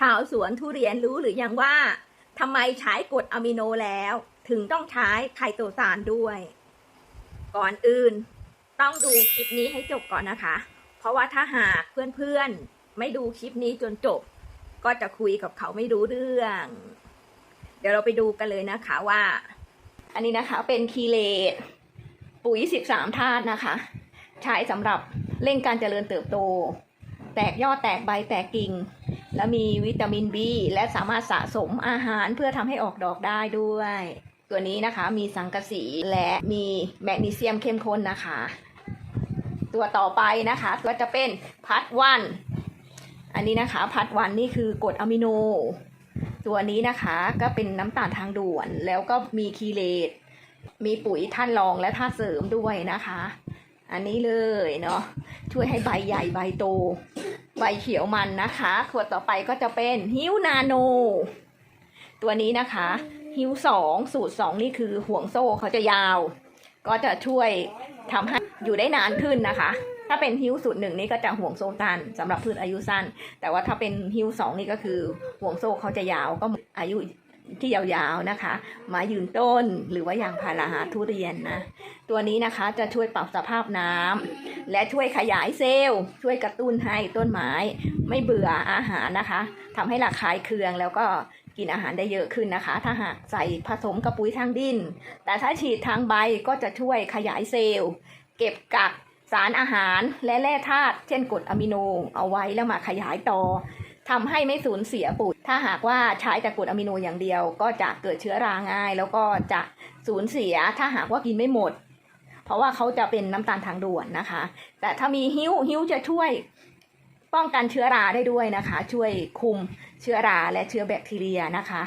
ชาวสวนทุเรียนรู้หรือยังว่าทำไมใช้กรดอะมิโนแล้ว ถึงต้องใช้ไคโตซานด้วย ก่อนอื่น ต้องดูคลิปนี้ให้จบก่อนนะคะ เพราะว่าถ้าหากเพื่อนๆ ไม่ดูคลิปนี้จนจบ ก็จะคุยกับเขาไม่รู้เรื่อง เดี๋ยวเราไปดูกันเลยนะคะว่า อันนี้นะคะเป็นคีเลตปุ๋ย 13 ธาตุนะคะ ใช้สำหรับเร่งการเจริญเติบโต แตกยอดแตกใบแตกกิ่ง และมีวิตามิน B และสามารถสะสมอาหารเพื่อทำให้ออกดอกได้ด้วย ตัวนี้นะคะมีสังกะสีและมีแมกนีเซียมเข้มข้นนะคะ ตัวต่อไปนะคะก็จะเป็นพัดวันอันนี้นะคะพัดวันนี่คือกรดอะมิโน ตัวนี้นะคะก็เป็นน้ำตาลทางด่วน แล้วก็มีคีเลตมีปุ๋ยท่านรองและท่าตุเสริมด้วยนะคะ อันนี้เลยเนาะช่วยให้ใบใหญ่ใบโต ใบเขียวมันนะคะ ขวดต่อไปก็จะเป็นฮิวนาโน ตัวนี้นะคะฮิวสองสูตรสองนี่คือห่วงโซ่เขาจะยาว ก็จะช่วยทำให้อยู่ได้นานขึ้นนะคะ ถ้าเป็นฮิวสูตรหนึ่งนี่ก็จะห่วงโซ่สั้นสำหรับพืชอายุสั้น แต่ว่าถ้าเป็นฮิวสองนี่ก็คือห่วงโซ่เขาจะยาวก็อายุ ที่ยาวๆนะคะมายืนต้นหรือว่ายางพาราทุเรียนนะ ตัวนี้นะคะจะช่วยปรับสภาพน้ำและช่วยขยายเซลล์ ช่วยกระตุ้นให้ต้นไม้ ไม่เบื่ออาหารนะคะทำให้ระคายเคืองแล้วก็กินอาหารได้เยอะขึ้นนะคะ ถ้าหากใส่ผสมกับปุ๋ยทางดิน แต่ถ้าฉีดทางใบก็จะช่วยขยายเซลล์ เก็บกักสารอาหารและแร่ธาตุเช่นกรดอะมิโนเอาไว้แล้วมาขยายต่อ ทำให้ไม่สูญเสียปุ๋ยถ้าหากว่าใช้แต่กรดอะมิโนอย่างเดียว ก็จะเกิดเชื้อราง่าย แล้วก็จะสูญเสียถ้าหากว่ากินไม่หมด เพราะว่าเขาจะเป็นน้ำตาลทางด่วนนะคะ แต่ถ้ามีฮิ้วฮิ้วจะช่วยป้องกันเชื้อราได้ด้วยนะคะ ช่วยคุมเชื้อราและเชื้อแบคทีเรียนะคะ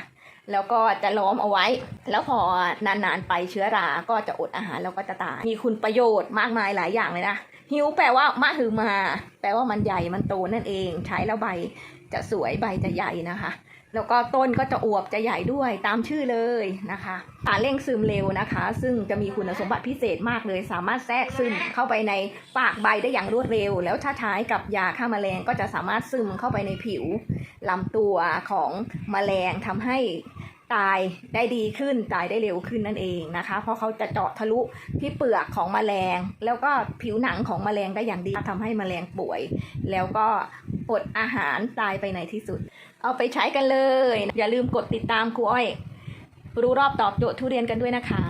แล้วก็จะล้อมเอาไว้ แล้วพอนานๆไปเชื้อราก็จะอดอาหารแล้วก็จะตายมีคุณประโยชน์มากมายหลายอย่างเลยนะฮิ้วแปลว่ามะหือมา แปลว่ามันใหญ่มันโตนั่นเอง ใช้แล้วใบ จะสวยใบจะใหญ่นะคะ แล้วก็ต้นก็จะอวบจะใหญ่ด้วยตามชื่อเลยนะคะสาเร่งซึมเร็วนะคะ ซึ่งจะมีคุณสมบัติพิเศษมากเลย สามารถแทรกซึมเข้าไปในปากใบได้อย่างรวดเร็ว แล้วถ้าใช้กับยาฆ่าแมลงก็จะสามารถซึมเข้าไปในผิวลำตัวของแมลงทำให้ ตายได้ดีขึ้นตายได้เร็วขึ้นนั่นเองนะคะ เพราะเขาจะเจาะทะลุที่เปลือกของแมลง แล้วก็ผิวหนังของแมลงได้อย่างดีทำให้แมลงป่วย แล้วก็อดอาหารตายไปในที่สุด เอาไปใช้กันเลย อย่าลืมกดติดตามครูอ้อย รู้รอบตอบโจทย์ทุเรียนกันด้วยนะคะ